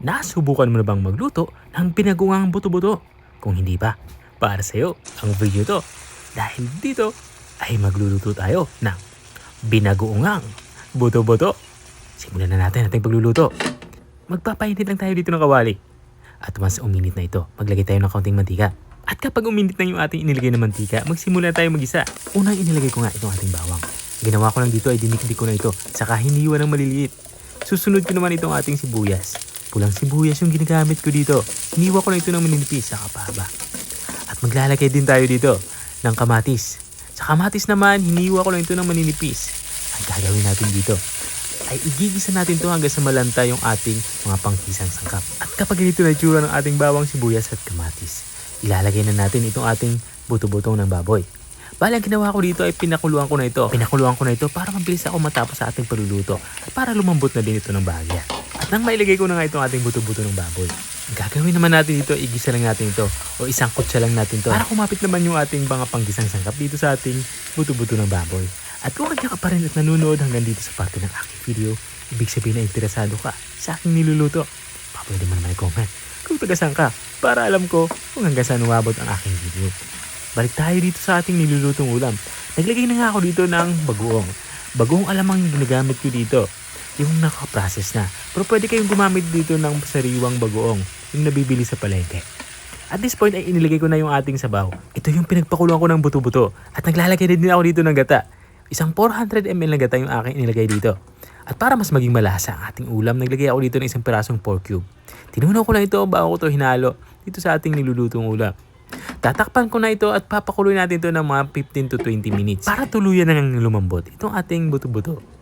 Nasubukan mo na bang magluto ng pinagungang buto-buto? Kung hindi pa, para sa'yo ang video to. Dahil dito ay magluluto tayo ng binagoongang buto-buto. Simulan na natin ating pagluluto. Magpapainit lang tayo dito ng kawali. At once uminit na ito, maglagay tayo ng kaunting mantika. At kapag uminit na yung ating inilagay na mantika, magsimula tayo magisa. Unang inilagay ko nga itong ating bawang. Ginawa ko lang dito ay dinikdik ko na ito, saka hiniwa ng maliliit. Susunod ko naman itong ating sibuyas. Pulang sibuyas yung ginagamit ko dito. Hiniwa ko na ito ng maninipis sa kapaba. At maglalagay din tayo dito ng kamatis. Sa kamatis naman, hiniwa ko lang ito ng maninipis. Ang gagawin natin dito ay igigisa natin to hanggang sa malanta yung ating mga panghisang sangkap. At kapag ganito na itsura ng ating bawang sibuyas at kamatis, ilalagay na natin itong ating buto-butong ng baboy. Bali, ang ginawa ko dito ay pinakuluan ko na ito. Pinakuluan ko na ito para mabilis ako matapos sa ating paluluto at para lumambot na din ito ng bahagya. Nang mailagay ko na nga itong ating buto-buto ng baboy, gagawin naman natin dito, igisa lang natin ito o isang kutsa lang natin to para kumapit naman yung ating mga panggisang sangkap dito sa ating buto-buto ng baboy. At kung nandiyan ka pa rin at nanonood hanggang dito sa parte ng aking video, ibig sabihin na interesado ka sa aking niluluto. Pa, pwede mo naman i-comment kung tagasan ka para alam ko kung hanggang saan umabot ang aking video. Balik tayo dito sa ating nilulutong ulam. Naglagay na nga ako dito ng bagoong. Bagoong alamang ginagamit ko dito. Yung nakaprocess na. Pero pwede kayong gumamit dito ng sariwang bagoong. Yung nabibili sa palengke. At this point ay inilagay ko na yung ating sabaw. Ito yung pinagpakuluan ko ng buto-buto. At naglalagay na din ako dito ng gata. Isang 400 ml na gata yung aking inilagay dito. At para mas maging malasa ang ating ulam, naglagay ako dito ng isang pirasong pork cube. Tinunaw ko lang ito bago ko ito hinalo dito sa ating nilulutong ulam. Tatakpan ko na ito at papakuloy natin ito ng mga 15 to 20 minutes para tuluyan na lumambot itong ating buto-buto.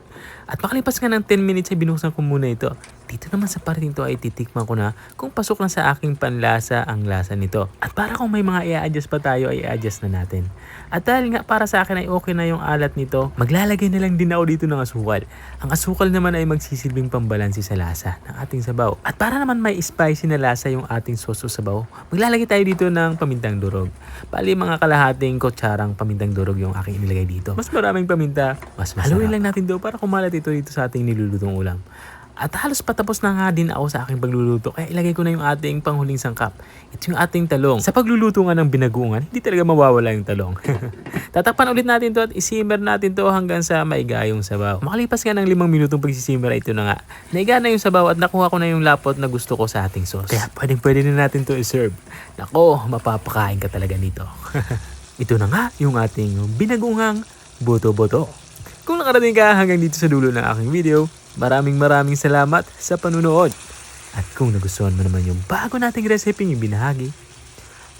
At makalipas nga ng 10 minutes ay binuksan ko muna ito. Dito naman sa parting to ay titikman ko na kung pasok na sa aking panlasa ang lasa nito. At para kung may mga i-adjust pa tayo ay i-adjust na natin. At dahil nga para sa akin ay okay na yung alat nito, maglalagay na lang din ako dito ng asukal. Ang asukal naman ay magsisilbing pambalansi sa lasa ng ating sabaw. At para naman may spicy na lasa yung ating sauce o sabaw, maglalagay tayo dito ng pamintang durog. Bali mga kalahating kutsarang pamintang durog yung aking inilagay dito. Mas maraming paminta, mas masarap. Haluin lang natin to para kumalat ito dito sa ating nilulutong ulam. At halos patapos na nga din ako sa aking pagluluto kaya ilagay ko na yung ating panghuling sangkap. Ito yung ating talong. Sa pagluluto nga ng binagungan, hindi talaga mawawala yung talong. Tatakpan ulit natin to at isimmer natin to hanggang sa maiga yung sabaw. Makalipas nga ng limang minutong pagsisimmer ito na nga. Naiga na yung sabaw at nakuha ko na yung lapot na gusto ko sa ating sauce. Kaya pwedeng pwede na natin to iserve. Nako, mapapakain ka talaga nito. ito na nga yung ating binagungang buto-buto. Kung nakarating ka hanggang dito sa dulo ng aking video, maraming maraming salamat sa panunood. At kung nagustuhan mo naman yung bago nating recipe yung binahagi,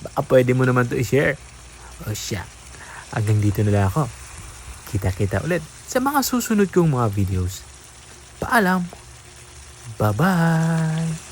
baka pwede mo naman to i-share. O siya, hanggang dito na lang ako. Kita-kita ulit sa mga susunod kong mga videos. Paalam! Bye-bye!